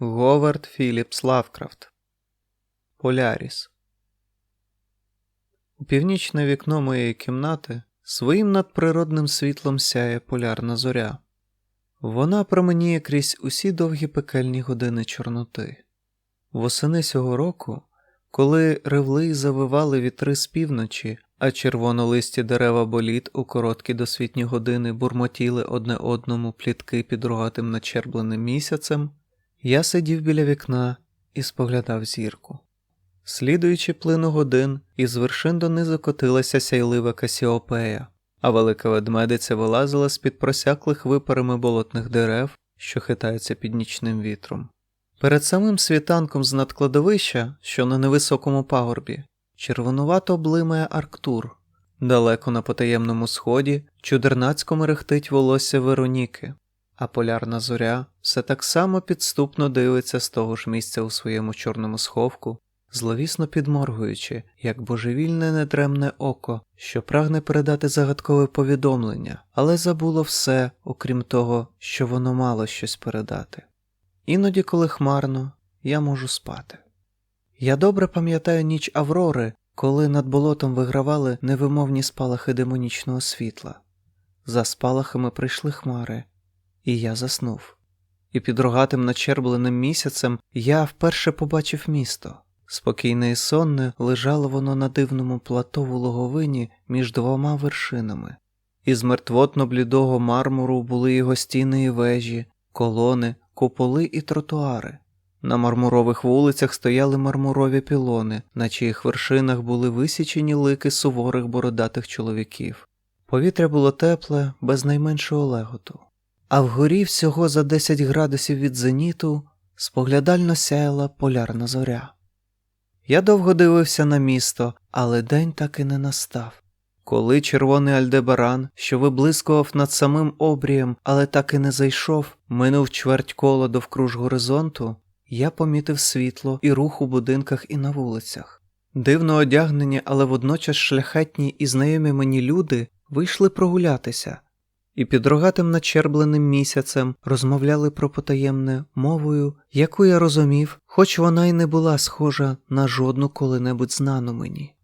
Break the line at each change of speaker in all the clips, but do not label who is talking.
Говард Філіпс Лавкрафт Поляріс У північне вікно моєї кімнати своїм надприродним світлом сяє полярна зоря. Вона променіє крізь усі довгі пекельні години Чорноти. Восени цього року, коли ревли й завивали вітри з півночі, а червонолисті дерева боліт у короткі досвітні години бурмотіли одне одному плітки під рогатим начербленим місяцем, я сидів біля вікна і споглядав зірку. Слідуючи плину годин, із вершин донизу котилася сяйлива Касіопея, а велика ведмедиця вилазила з-під просяклих випарами болотних дерев, що хитаються під нічним вітром. Перед самим світанком з надкладовища, що на невисокому пагорбі, червонувато блимає Арктур. Далеко на потаємному сході чудернацько мерехтить волосся Вероніки, а полярна зоря все так само підступно дивиться з того ж місця у своєму чорному сховку, зловісно підморгуючи, як божевільне недремне око, що прагне передати загадкове повідомлення, але забуло все, окрім того, що воно мало щось передати. Іноді, коли хмарно, я можу спати. Я добре пам'ятаю ніч Аврори, коли над болотом вигравали невимовні спалахи демонічного світла. За спалахами прийшли хмари, і я заснув. І під рогатим начербленим місяцем я вперше побачив місто. Спокійне і сонне лежало воно на дивному плато в логовині між двома вершинами. Із мертвотно блідого мармуру були його стіни і вежі, колони, куполи і тротуари. На мармурових вулицях стояли мармурові пілони, на чиїх вершинах були висічені лики суворих бородатих чоловіків. Повітря було тепле, без найменшого леготу. А вгорі всього за 10 градусів від зеніту споглядально сяяла полярна зоря. Я довго дивився на місто, але день так і не настав. Коли червоний Альдебаран, що виблискував над самим обрієм, але так і не зайшов, минув чверть кола довкруж горизонту, я помітив світло і рух у будинках і на вулицях. Дивно одягнені, але водночас шляхетні і знайомі мені люди вийшли прогулятися, і під рогатим начербленим місяцем розмовляли про потаємне мовою, яку я розумів, хоч вона й не була схожа на жодну коли-небудь знану мені.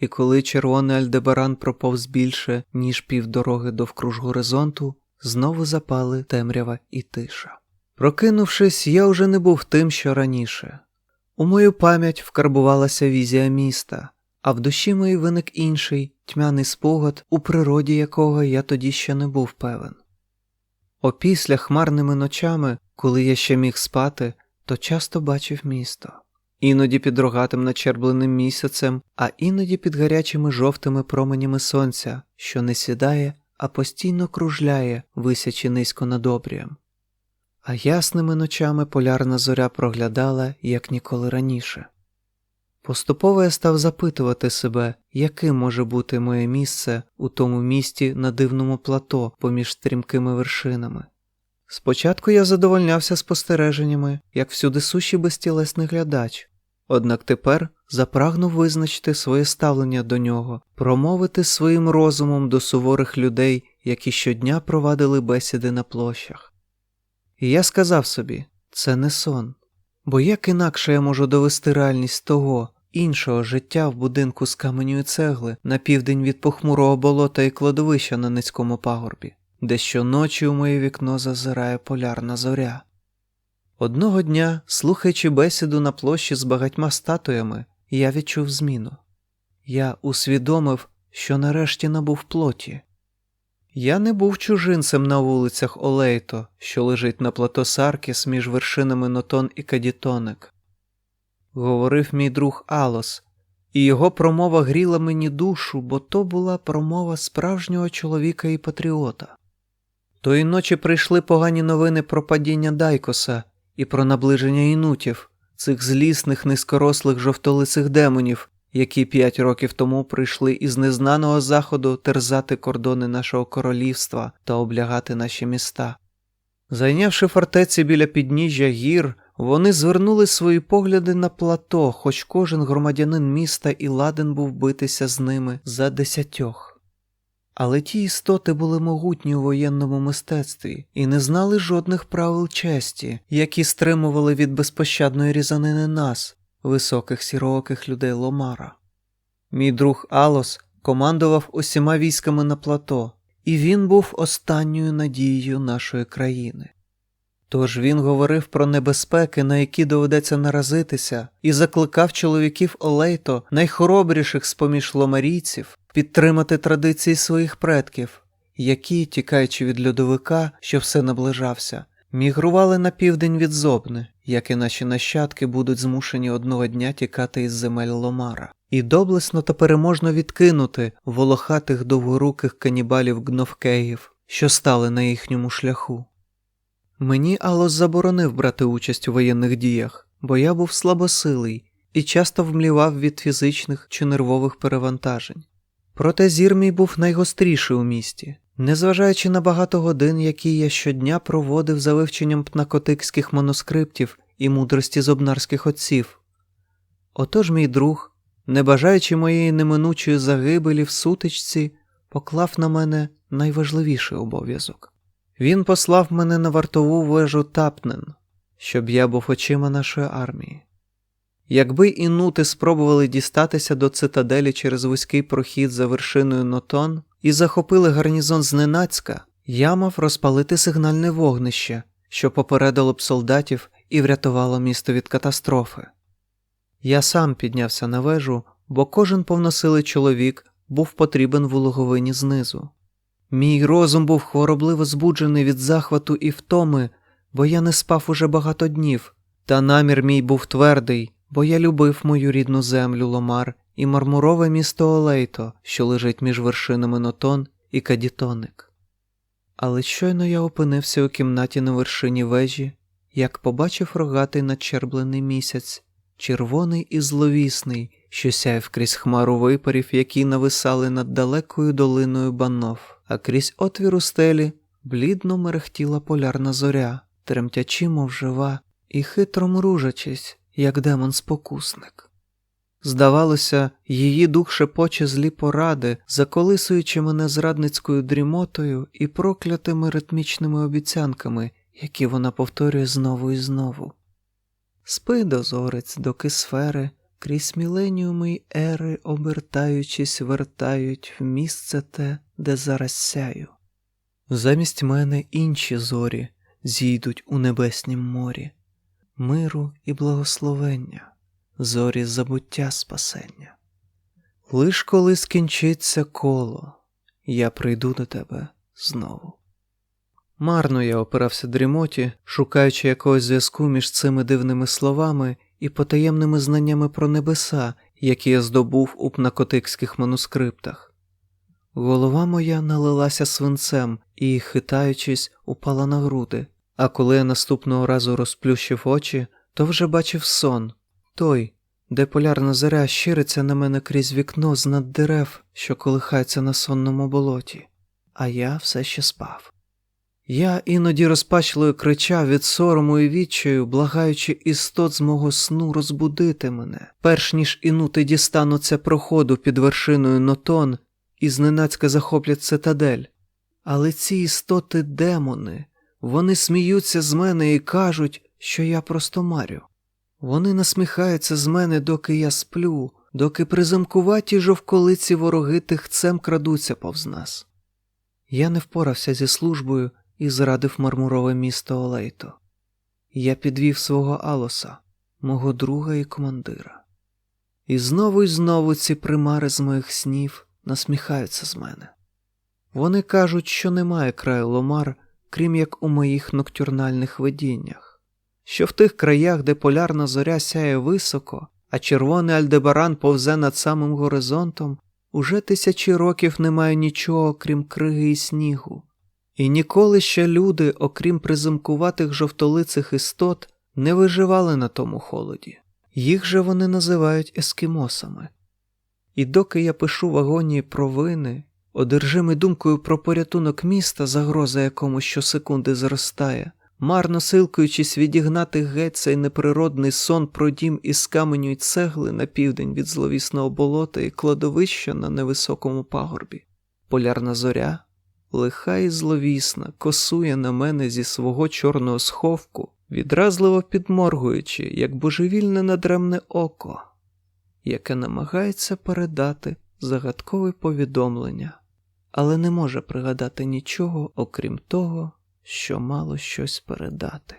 І коли червоний Альдебаран проповз більше, ніж півдороги довкруж горизонту, знову запали темрява і тиша. Прокинувшись, я вже не був тим, що раніше. У мою пам'ять вкарбувалася візія міста, а в душі моїй виник інший тьмяний спогад, у природі якого я тоді ще не був певен. Опісля хмарними ночами, коли я ще міг спати, то часто бачив місто, іноді під рогатим начербленим місяцем, а іноді під гарячими жовтими променями сонця, що не сідає, а постійно кружляє, висячи низько над обрієм. А ясними ночами полярна зоря проглядала, як ніколи раніше. Поступово я став запитувати себе, яким може бути моє місце у тому місті на дивному плато поміж стрімкими вершинами. Спочатку я задовольнявся спостереженнями, як всюди сущий безтілесний глядач, однак тепер запрагнув визначити своє ставлення до нього, промовити своїм розумом до суворих людей, які щодня провадили бесіди на площах. І я сказав собі це не сон. Бо як інакше я можу довести реальність того іншого життя в будинку з каменю і цегли на південь від похмурого болота і кладовища на низькому пагорбі, де щоночі у моє вікно зазирає полярна зоря. Одного дня, слухаючи бесіду на площі з багатьма статуями, я відчув зміну. Я усвідомив, що нарешті набув плоті. Я не був чужинцем на вулицях Олейто, що лежить на плато Саркіс між вершинами Нотон і Кадітоник. Говорив мій друг Алос, і його промова гріла мені душу, бо то була промова справжнього чоловіка і патріота. Тої ночі прийшли погані новини про падіння Дайкоса і про наближення інутів, цих злісних низькорослих жовтолицих демонів, які п'ять років тому прийшли із незнаного заходу терзати кордони нашого королівства та облягати наші міста. Зайнявши фортеці біля підніжжя гір, вони звернули свої погляди на плато, хоч кожен громадянин міста і ладен був битися з ними за десятьох. Але ті істоти були могутні у воєнному мистецтві і не знали жодних правил честі, які стримували від безпощадної різанини нас, високих сірооких людей Ломара. Мій друг Алос командував усіма військами на плато, і він був останньою надією нашої країни. Тож він говорив про небезпеки, на які доведеться наразитися, і закликав чоловіків Олейто, найхоробріших з поміж ломарійців, підтримати традиції своїх предків, які, тікаючи від льодовика, що все наближався, мігрували на південь від Зобни, як і наші нащадки будуть змушені одного дня тікати із земель Ломара, і доблесно та переможно відкинути волохатих довгоруких канібалів гновкеїв, що стали на їхньому шляху. Мені Алос заборонив брати участь у воєнних діях, бо я був слабосилий і часто вмлівав від фізичних чи нервових перевантажень. Проте зір мій був найгостріший у місті, незважаючи на багато годин, які я щодня проводив за вивченням пнакотикських манускриптів і мудрості зобнарських отців. Отож мій друг, не бажаючи моєї неминучої загибелі в сутичці, поклав на мене найважливіший обов'язок. Він послав мене на вартову вежу Тапнен, щоб я був очима нашої армії. Якби інути спробували дістатися до цитаделі через вузький прохід за вершиною Нотон і захопили гарнізон зненацька, я мав розпалити сигнальне вогнище, що попередило б солдатів і врятувало місто від катастрофи. Я сам піднявся на вежу, бо кожен повносилий чоловік був потрібен в логовині знизу. Мій розум був хворобливо збуджений від захвату і втоми, бо я не спав уже багато днів, та намір мій був твердий, бо я любив мою рідну землю Ломар і мармурове місто Олейто, що лежить між вершинами Нотон і Кадітоник. Але щойно я опинився у кімнаті на вершині вежі, як побачив рогатий надчерблений місяць, червоний і зловісний, що сяяв крізь хмару випарів, які нависали над далекою долиною банов, а крізь отвір у стелі блідно мерехтіла полярна зоря, тремтячи, мов жива, і хитро мружачись, як демон спокусник. Здавалося, її дух шепоче злі поради, заколисуючи мене зрадницькою дрімотою і проклятими ритмічними обіцянками, які вона повторює знову і знову. Спи, дозорець, доки сфери, крізь міленіуми й ери, обертаючись, вертають в місце те, де зараз сяю. Замість мене інші зорі зійдуть у небеснім морі, миру і благословення, зорі забуття спасення. Лиш коли скінчиться коло, я прийду до тебе знову. Марно я опирався дрімоті, шукаючи якогось зв'язку між цими дивними словами і потаємними знаннями про небеса, які я здобув у пнакотикських манускриптах. Голова моя налилася свинцем і, хитаючись, упала на груди, а коли я наступного разу розплющив очі, то вже бачив сон той, де полярна зоря щириться на мене крізь вікно з над дерев, що колихається на сонному болоті, а я все ще спав. Я іноді розпачливо кричав від сорому і відчаю, благаючи істот з мого сну розбудити мене, перш ніж інути дістануться проходу під вершиною нотон і зненацька захоплять цитадель. Але ці істоти демони, вони сміються з мене і кажуть, що я просто марю. Вони насміхаються з мене, доки я сплю, доки призамкуваті жовколиці вороги тихцем крадуться повз нас. Я не впорався зі службою і зрадив мармурове місто Олейто. Я підвів свого Алоса, мого друга і командира. І знову і знову ці примари з моїх снів насміхаються з мене. Вони кажуть, що немає краю ломар, крім як у моїх ноктюрнальних видіннях, що в тих краях, де полярна зоря сяє високо, а червоний альдебаран повзе над самим горизонтом, уже тисячі років немає нічого, крім криги і снігу. І ніколи ще люди, окрім приземкуватих жовтолицих істот, не виживали на тому холоді, їх же вони називають ескімосами. І доки я пишу в агонії провини, одержимий думкою про порятунок міста, загроза якому щосекунди зростає, марно силкуючись відігнати геть цей неприродний сон про дім із каменю й цегли на південь від зловісного болота і кладовища на невисокому пагорбі. Полярна зоря, лиха і зловісна, косує на мене зі свого чорного сховку, відразливо підморгуючи, як божевільне надремне око, яке намагається передати загадкове повідомлення, але не може пригадати нічого, окрім того, що мало щось передати.